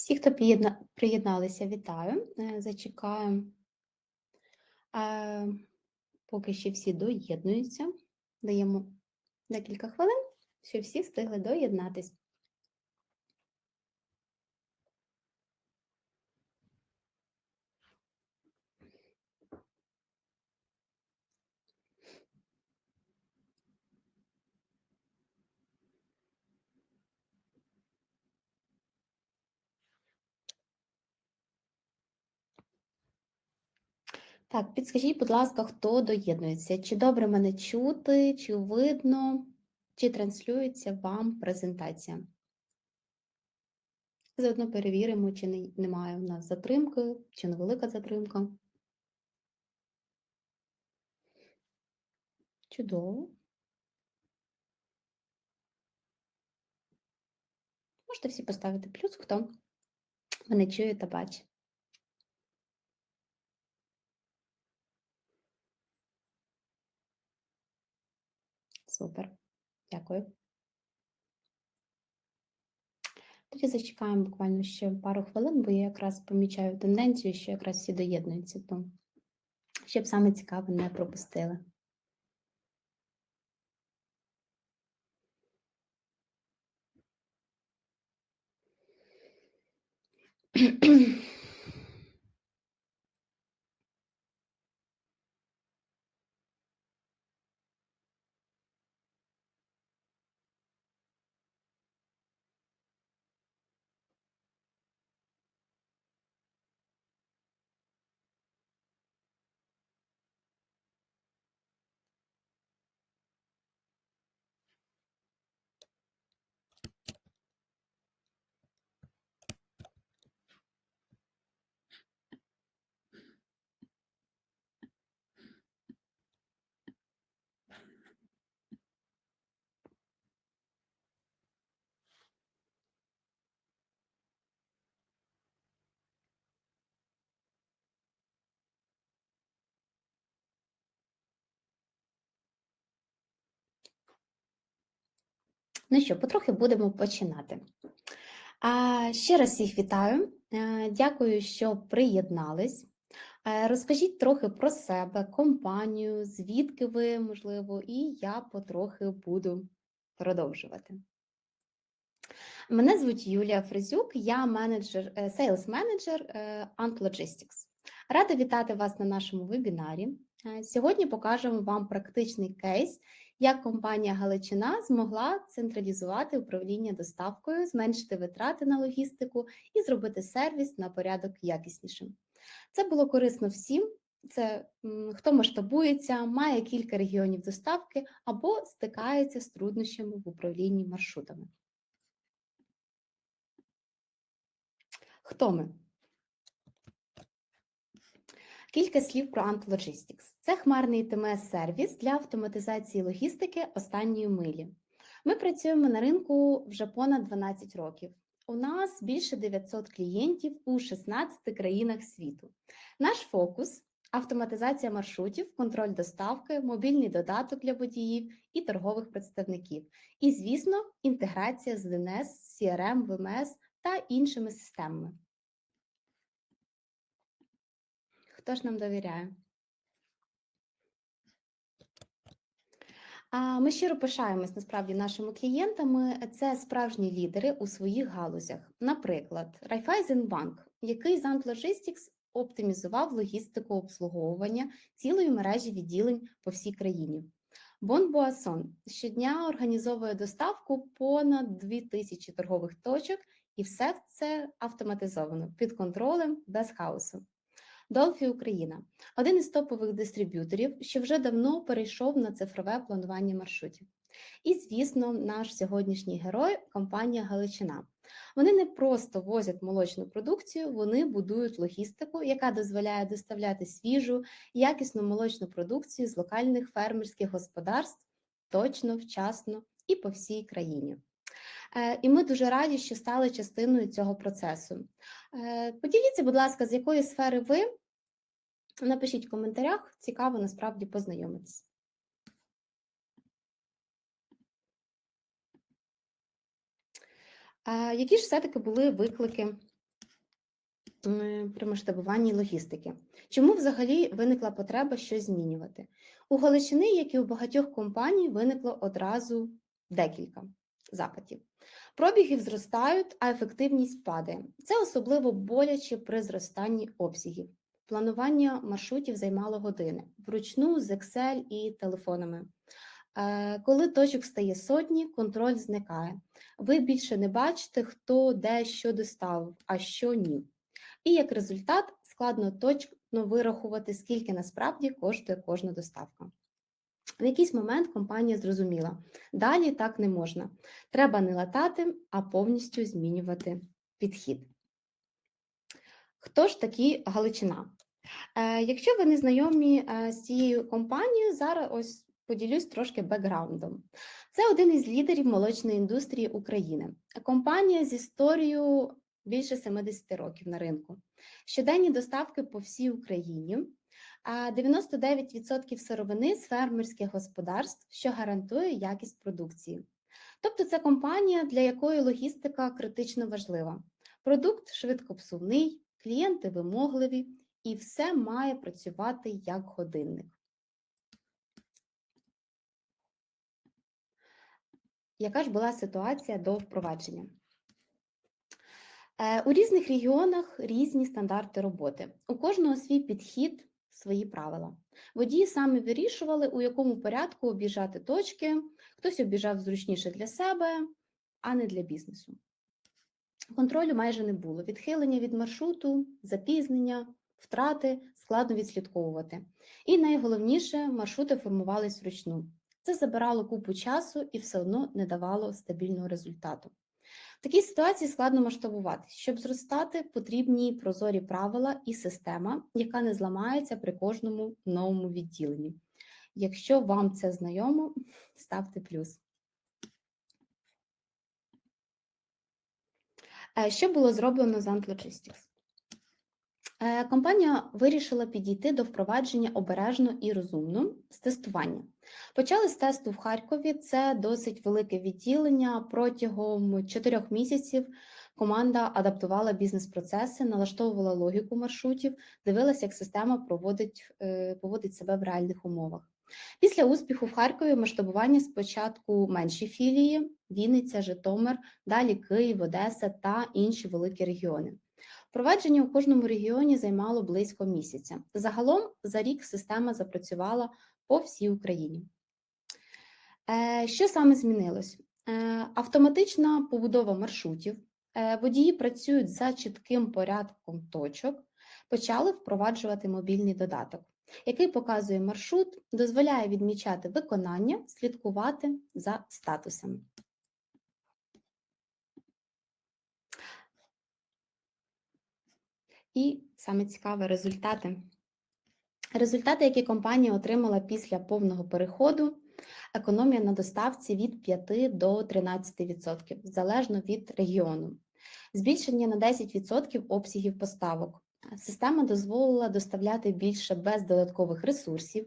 Всі, хто приєдна- приєдналися, вітаю. Е, Зачекаю, поки ще всі доєднуються. Даємо декілька хвилин, щоб всі встигли доєднатись. Так, підскажіть, будь ласка, хто доєднується? Чи добре мене чути, чи видно, чи транслюється вам презентація? Заодно перевіримо, чи не- немає у нас затримки, чи невелика затримка. Чудово. Можете всі поставити плюс, хто мене чує та бачить. Супер. Дякую. Тоді зачекаємо буквально ще пару хвилин, бо я якраз помічаю тенденцію, що якраз всі доєднуються, то щоб саме цікаве не пропустили. Ну що, потрохи будемо починати. А, ще раз всіх вітаю. Е, Дякую, що приєднались. Е, Розкажіть трохи про себе, компанію, звідки ви, можливо, і я потрохи буду продовжувати. Мене звуть Юлія Фризюк, я менеджер, сейлс менеджер Ant Logistics. Рада вітати вас на нашому вебінарі. Е, Сьогодні покажемо вам практичний кейс, як компанія Галичина змогла централізувати управління доставкою, зменшити витрати на логістику і зробити сервіс на порядок якіснішим. Це було корисно всім. Це хто масштабується, має кілька регіонів доставки або стикається з труднощами в управлінні маршрутами. Хто ми? Кілька слів про Ant Logistics. Це хмарний ТМС-сервіс для автоматизації логістики останньої милі. Ми працюємо на ринку вже понад 12 років. У нас більше 900 клієнтів у 16 країнах світу. Наш фокус автоматизація маршрутів, контроль доставки, мобільний додаток для водіїв і торгових представників. І, звісно, інтеграція з ДНС, CRM, ВМС та іншими системами. Хто ж нам довіряє? Ми щиро пишаємось насправді нашими клієнтами. Це справжні лідери у своїх галузях. Наприклад, Raiffeisenbank, який з Logistics оптимізував логістику обслуговування цілої мережі відділень по всій країні. Бонбуасон щодня організовує доставку понад 2000 торгових точок, і все це автоматизовано під контролем без хаосу. Долфі Україна один із топових дистриб'юторів, що вже давно перейшов на цифрове планування маршрутів. І, звісно, наш сьогоднішній герой компанія Галичина. Вони не просто возять молочну продукцію, вони будують логістику, яка дозволяє доставляти свіжу, якісну молочну продукцію з локальних фермерських господарств точно, вчасно і по всій країні. Е, І ми дуже раді, що стали частиною цього процесу. Е, Поділіться, будь ласка, з якої сфери ви Напишіть в коментарях, цікаво насправді познайомитись. Які ж все-таки були виклики при масштабуванні логістики. Чому взагалі виникла потреба щось змінювати? У Галичини, як і у багатьох компаній, виникло одразу декілька запитів. Пробігів зростають, а ефективність падає. Це особливо боляче при зростанні обсягів. Планування маршрутів займало години вручну з Excel і телефонами. Е, Коли точок стає сотні, контроль зникає. Ви більше не бачите, хто де що доставив, а що ні. І як результат складно точно вирахувати, скільки насправді коштує кожна доставка. В якийсь момент компанія зрозуміла, далі так не можна. Треба не латати, а повністю змінювати підхід. Хто ж такі Галичина? Е, Якщо ви не знайомі е, з цією компанією, зараз ось поділюсь трошки бекграундом. Це один із лідерів молочної індустрії України. Компанія з історією більше 70 років на ринку. Щоденні доставки по всій Україні, а 99% сировини з фермерських господарств, що гарантує якість продукції. Тобто це компанія, для якої логістика критично важлива. Продукт швидкопсувний, клієнти вимогливі, і все має працювати як годинник. Яка ж була ситуація до впровадження? Е, У різних регіонах різні стандарти роботи. У кожного свій підхід, свої правила. Водії самі вирішували, у якому порядку об'їжджати точки, хтось об'їжджав зручніше для себе, а не для бізнесу. Контролю майже не було. Відхилення від маршруту, запізнення, втрати складно відслідковувати. І найголовніше, маршрути формувались вручну. Це забирало купу часу і все одно не давало стабільного результату. В такій ситуації складно масштабувати. Щоб зростати, потрібні прозорі правила і система, яка не зламається при кожному новому відділенні. Якщо вам це знайомо, ставте плюс. Е, Що було зроблено з? Е, Компанія вирішила підійти до впровадження обережно і розумно з тестування. Почали з тесту в Харкові. Це досить велике відділення. Протягом чотирьох місяців команда адаптувала бізнес-процеси, налаштовувала логіку маршрутів, дивилася, як система проводить, е, поводить себе в реальних умовах. Після успіху в Харкові масштабування спочатку менші філії: Вінниця, Житомир, далі Київ, Одеса та інші великі регіони. Провадження у кожному регіоні займало близько місяця. Загалом за рік система запрацювала по всій Україні. Е, Що саме змінилось? Е, Автоматична побудова маршрутів. Е, Водії працюють за чітким порядком точок, почали впроваджувати мобільний додаток, який показує маршрут, дозволяє відмічати виконання, слідкувати за статусами. І саме цікаве результати. Результати, які компанія отримала після повного переходу, економія на доставці від 5 до 13%, залежно від регіону, збільшення на 10% обсягів поставок. Система дозволила доставляти більше без додаткових ресурсів,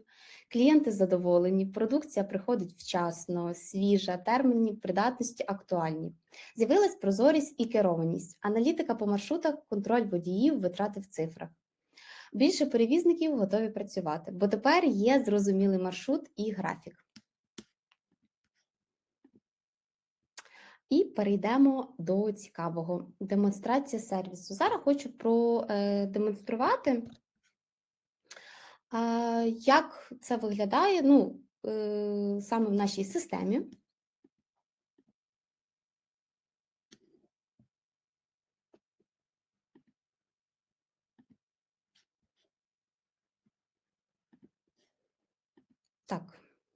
клієнти задоволені, продукція приходить вчасно, свіжа, терміни придатності актуальні. З'явилась прозорість і керованість, аналітика по маршрутах, контроль водіїв, витрати в цифрах. Більше перевізників готові працювати, бо тепер є зрозумілий маршрут і графік. І перейдемо до цікавого демонстрація сервісу. Зараз хочу продемонструвати, е, як це виглядає ну, е, саме в нашій системі. Так,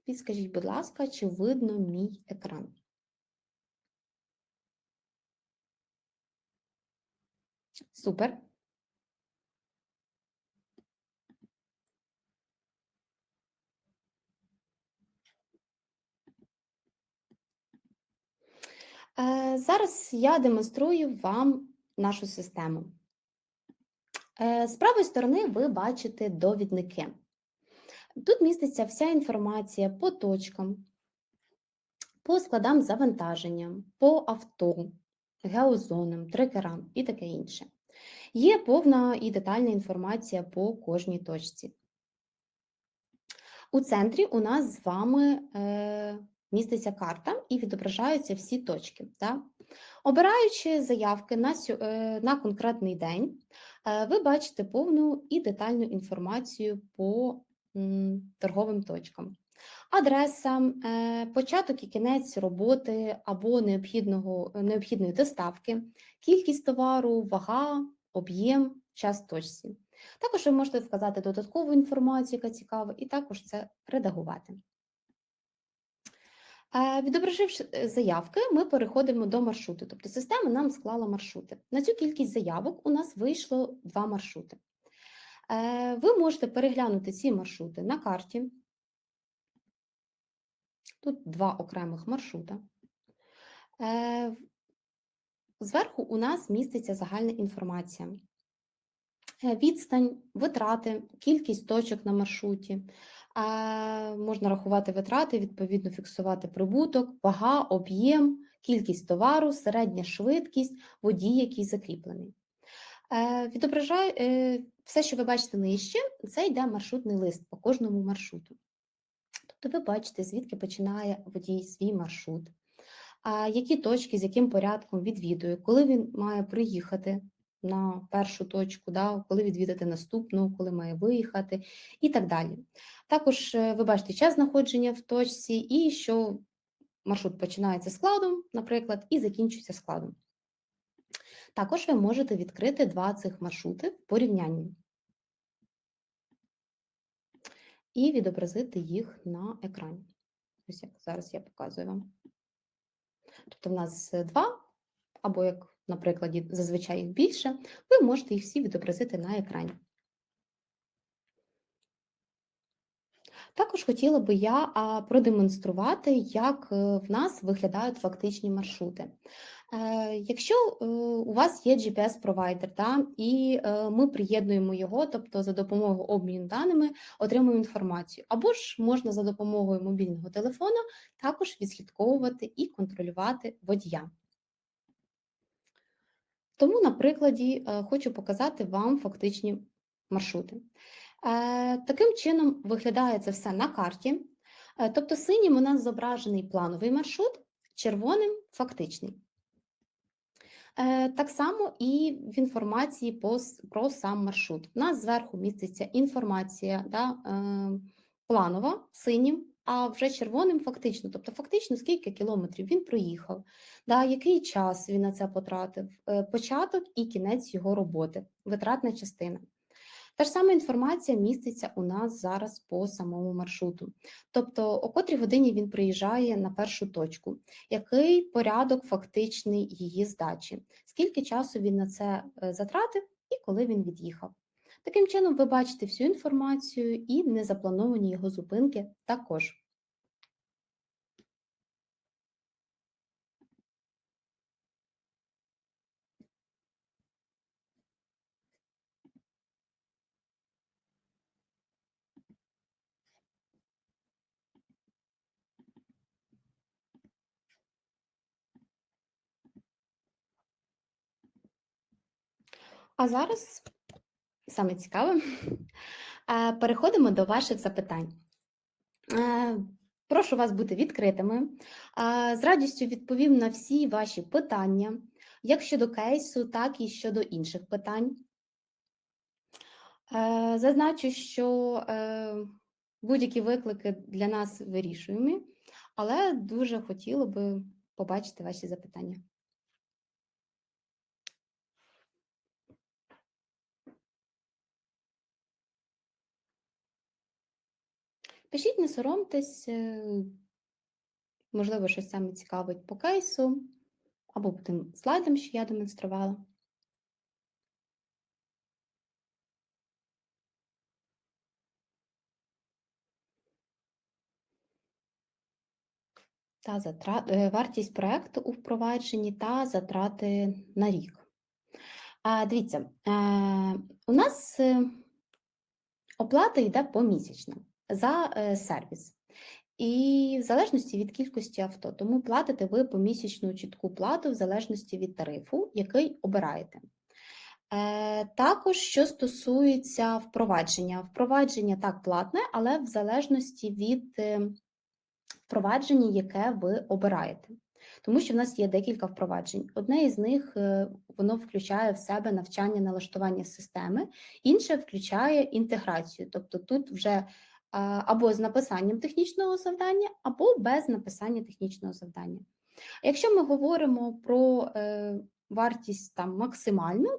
підскажіть, будь ласка, чи видно мій екран? Супер. Е, Зараз я демонструю вам нашу систему. Е, З правої сторони ви бачите довідники. Тут міститься вся інформація по точкам, по складам завантаження, по авто, геозонам, трекерам і таке інше. Є повна і детальна інформація по кожній точці. У центрі у нас з вами е, міститься карта і відображаються всі точки. Так? Обираючи заявки на, е, на конкретний день, е, ви бачите повну і детальну інформацію по м, торговим точкам. Адреса, е, початок і кінець роботи або необхідного, необхідної доставки, кількість товару, вага, об'єм, час точці. Також ви можете вказати додаткову інформацію, яка цікава, і також це редагувати. Е, відображивши е, заявки, ми переходимо до маршруту. Тобто система нам склала маршрути. На цю кількість заявок у нас вийшло два маршрути. Е, ви можете переглянути ці маршрути на карті. Тут два окремих маршрута. Зверху у нас міститься загальна інформація. Е, відстань, витрати, кількість точок на маршруті. Можна рахувати витрати, відповідно фіксувати прибуток, вага, об'єм, кількість товару, середня швидкість, водій, який закріплений. Е, відображає е, все, що ви бачите нижче, це йде маршрутний лист по кожному маршруту. Тобто ви бачите, звідки починає водій свій маршрут, які точки з яким порядком відвідує, коли він має приїхати на першу точку, да, коли відвідати наступну, коли має виїхати і так далі. Також е, ви бачите час знаходження в точці, і що маршрут починається складом, наприклад, і закінчується складом. Також ви можете відкрити два цих маршрути в порівнянні і відобразити їх на екрані. Ось як зараз я показую вам. Тобто, в нас е, два, або як на прикладі зазвичай їх більше, ви можете їх всі відобразити на екрані. Також хотіла би я продемонструвати, як е, в нас виглядають фактичні маршрути. Е, якщо е, у вас є GPS-провайдер, да, і ми приєднуємо його, тобто за допомогою обміну даними отримуємо інформацію, або ж можна за допомогою мобільного телефона також відслідковувати і контролювати водія. Тому на прикладі хочу показати вам фактичні маршрути. Е, таким чином виглядає це все на карті. Е, тобто, синім у нас зображений плановий маршрут, червоним фактичний. Так само і в інформації про сам маршрут. У нас зверху міститься інформація да, планова синім, а вже червоним фактично, тобто фактично скільки кілометрів він проїхав, да, який час він на це потратив, е, початок і кінець його роботи, витратна частина. Та ж сама інформація міститься у нас зараз по самому маршруту. Тобто, о котрій годині він приїжджає на першу точку, який порядок фактичний її здачі, скільки часу він на це е, затратив і коли він від'їхав. Таким чином, ви бачите всю інформацію і незаплановані його зупинки також. А зараз саме цікаве, е, переходимо до ваших запитань. Е, прошу вас бути відкритими. Е, з радістю відповім на всі ваші питання, як щодо кейсу, так і щодо інших питань. Зазначу, що будь-які виклики для нас вирішуємо, але дуже хотіла би побачити ваші запитання. Пишіть, не соромтесь, е, можливо, щось саме цікавить по кейсу або по тим слайдам, що я демонструвала. Та затрат, е, вартість проєкту у впровадженні та затрати на рік. Дивіться, е, у нас оплата йде помісячно за е, сервіс. І в залежності від кількості авто, тому платите ви помісячну чітку плату в залежності від тарифу, який обираєте. Е, Також, що стосується впровадження. Впровадження так платне, але в залежності від е, впровадження, яке ви обираєте. Тому що в нас є декілька впроваджень. Одне із них воно включає в себе навчання налаштування системи, інше включає інтеграцію. Тобто тут вже або з написанням технічного завдання, або без написання технічного завдання. Якщо ми говоримо про е, вартість там максимальну,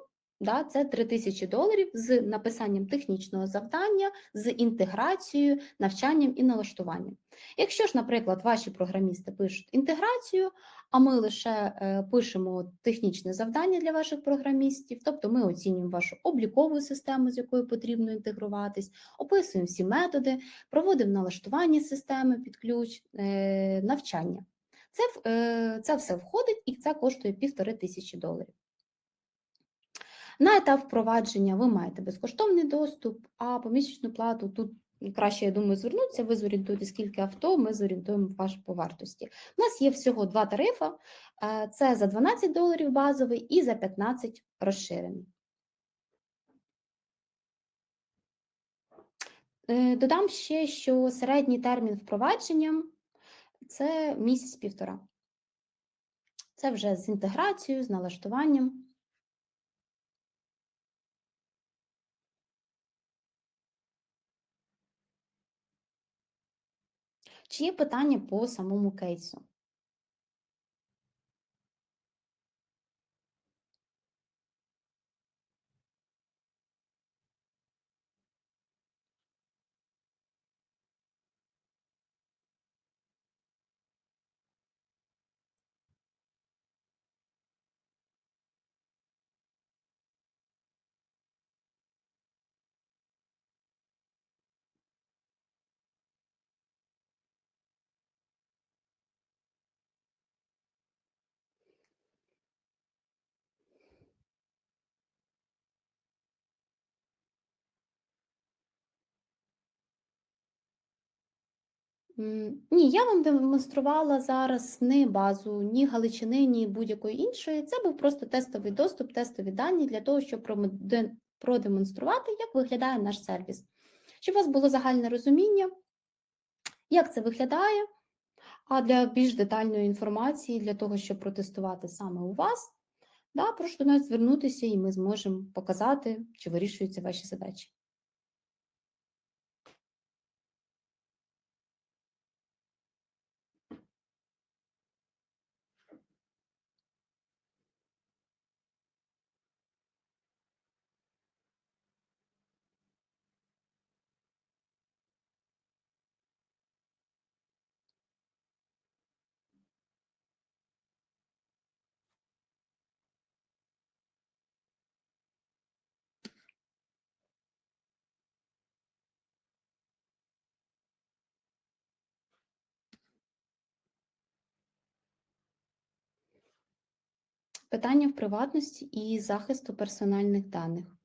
да, це 3000 доларів з написанням технічного завдання, з інтеграцією, навчанням і налаштуванням. Якщо ж, наприклад, ваші програмісти пишуть інтеграцію, а ми лише е, пишемо технічне завдання для ваших програмістів, тобто ми оцінюємо вашу облікову систему, з якою потрібно інтегруватись, описуємо всі методи, проводимо налаштування системи під ключ, е, навчання. Це е, це все входить і це коштує півтори тисячі доларів. На етап впровадження ви маєте безкоштовний доступ, а помісячну плату тут краще, я думаю, звернутися, ви зорієнтуєте, скільки авто, ми зорієнтуємо ваш по вартості. У нас є всього два тарифи: е, це за 12 доларів базовий і за 15 розширений. Е, додам ще, що середній термін впровадження це місяць-півтора. Це вже з інтеграцією, з налаштуванням. Чи є питання по самому кейсу? Ні, я вам демонструвала зараз ні базу, ні Галичини, ні будь-якої іншої. Це був просто тестовий доступ, тестові дані для того, щоб продемонструвати, як виглядає наш сервіс. Щоб у вас було загальне розуміння, як це виглядає. А для більш детальної інформації, для того, щоб протестувати саме у вас, да, прошу до нас звернутися, і ми зможемо показати, чи вирішуються ваші задачі. Питання в приватності і захисту персональних даних.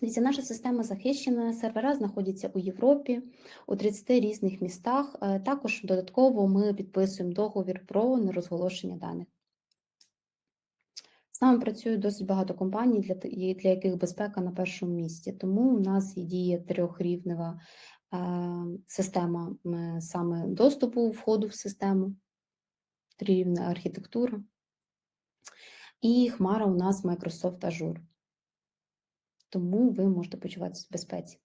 Дивіться, наша система захищена, сервера знаходяться у Європі, у 30 різних містах. Е, також додатково ми підписуємо договір про нерозголошення даних. З нами працює досить багато компаній, для для яких безпека на першому місці. Тому у нас діє трьохрівнева е, система саме доступу входу в систему, трирівна архітектура. І Хмара у нас Microsoft Azure. Тому ви можете почуватися в безпеці.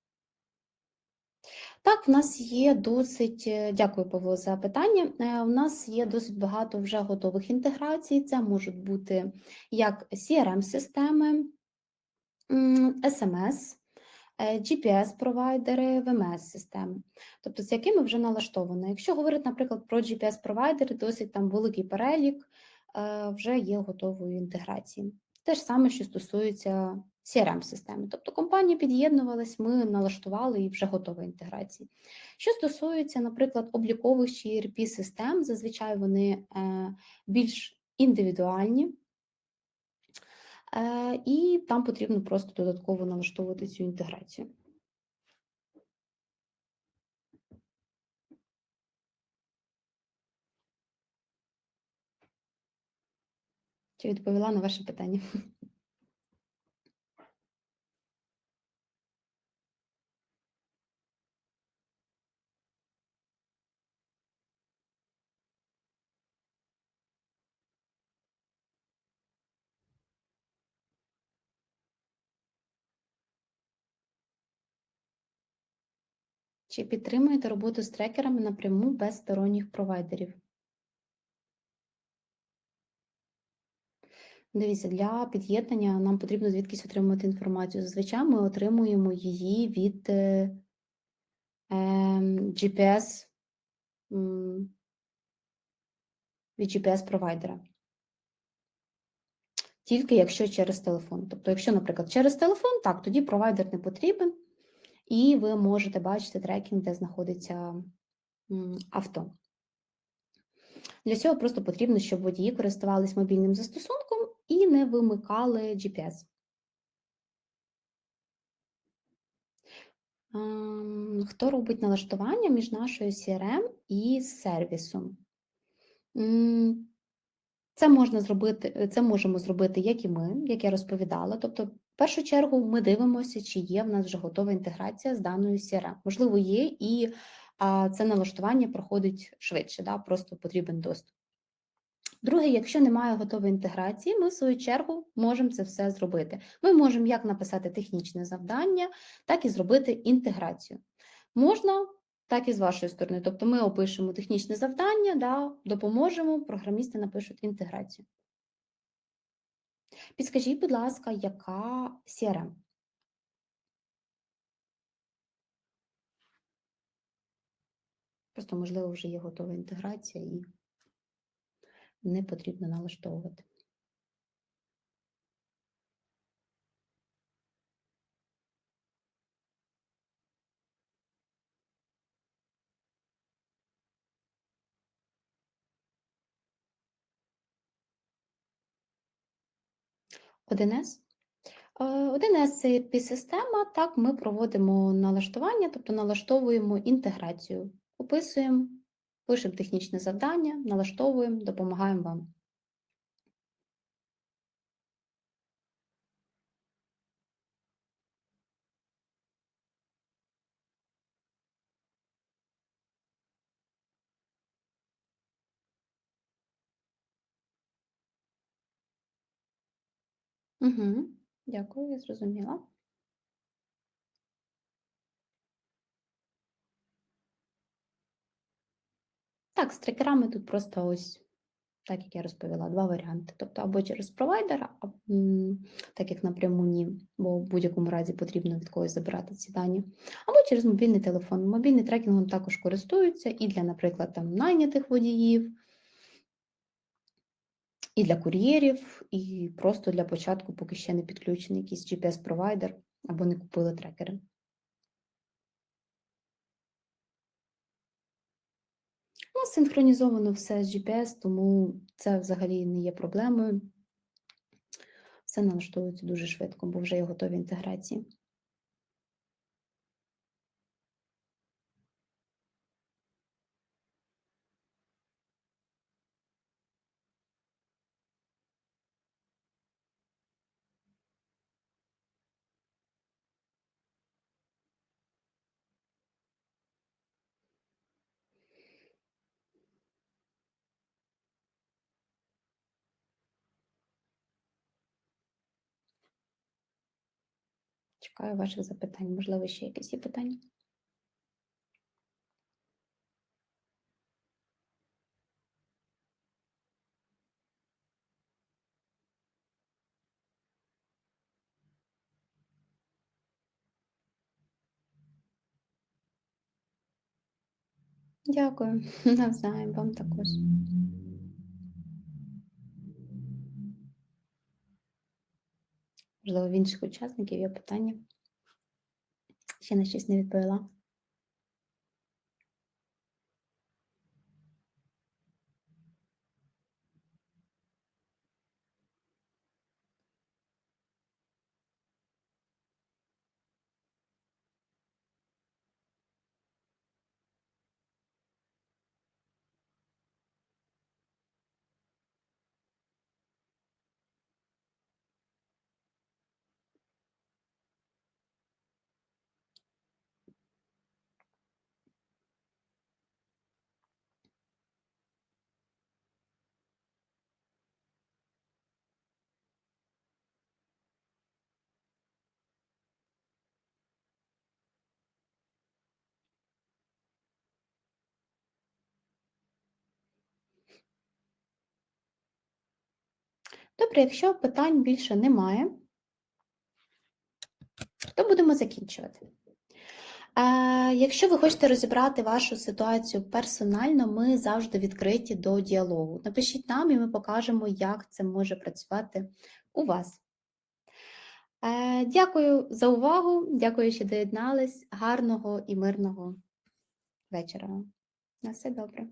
Так, в нас є досить, е, дякую, Павло, за питання. Е, у нас є досить багато вже готових інтеграцій. Це можуть бути як CRM-системи, SMS, е, GPS-провайдери, VMS-системи, тобто з якими вже налаштовано. Якщо говорити, наприклад, про GPS-провайдери, досить там великий перелік. Е, вже є готовою інтеграції. Те ж саме, що стосується CRM-системи. Тобто компанія під'єднувалась, ми налаштували і вже готова інтеграція. Що стосується, наприклад, облікових чи erp систем зазвичай вони е, більш індивідуальні, е, і там потрібно просто додатково налаштовувати цю інтеграцію. Чи відповіла на ваше питання? Чи підтримуєте роботу з трекерами напряму без сторонніх провайдерів? Дивіться, для під'єднання нам потрібно звідкись отримувати інформацію. Зазвичай ми отримуємо її від е, ем, GPS, від GPS-провайдера. Тільки якщо через телефон. Тобто, якщо, наприклад, через телефон, так, тоді провайдер не потрібен, і ви можете бачити трекінг, де знаходиться авто. Для цього просто потрібно, щоб водії користувались мобільним застосунком і не вимикали GPS. Ем, Хто робить налаштування між нашою CRM і сервісом? Це можна зробити, це можемо зробити, як і ми, як я розповідала. Тобто, в першу чергу, ми дивимося, чи є в нас вже готова інтеграція з даною CRM. Можливо, є, і це налаштування проходить швидше, да? просто потрібен доступ. Друге, якщо немає готової інтеграції, ми в свою чергу можемо це все зробити. Ми можемо як написати технічне завдання, так і зробити інтеграцію. Можна так і з вашої сторони. Тобто ми опишемо технічне завдання, да, допоможемо, програмісти напишуть інтеграцію. Підскажіть, будь ласка, яка CRM? Просто, можливо, вже є готова інтеграція і не потрібно налаштовувати. Один с 1С це ERP-система, так ми проводимо налаштування, тобто налаштовуємо інтеграцію, описуємо, пишемо технічне завдання, налаштовуємо, допомагаємо вам. Угу. Дякую, я зрозуміла. Так, з трекерами тут просто ось, так як я розповіла, два варіанти. Тобто або через провайдера, так як напряму ні, бо в будь-якому разі потрібно від когось забирати ці дані, або через мобільний телефон. Мобільний трекінгом також користуються і для, наприклад, там найнятих водіїв, і для кур'єрів, і просто для початку, поки ще не підключений якийсь GPS-провайдер або не купили трекери. У синхронізовано все з GPS, тому це взагалі не є проблемою. Все налаштовується дуже швидко, бо вже є готові інтеграції. Чекаю ваших запитань. Можливо, ще якісь є питання? Дякую. Навзаєм вам також. Можливо, в інших учасників є питання. Ще на щось не відповіла. Добре, якщо питань більше немає, то будемо закінчувати. Е, Якщо ви хочете розібрати вашу ситуацію персонально, ми завжди відкриті до діалогу. Напишіть нам, і ми покажемо, як це може працювати у вас. Е, Дякую за увагу. Дякую, що доєднались. Гарного і мирного вечора. На все добре.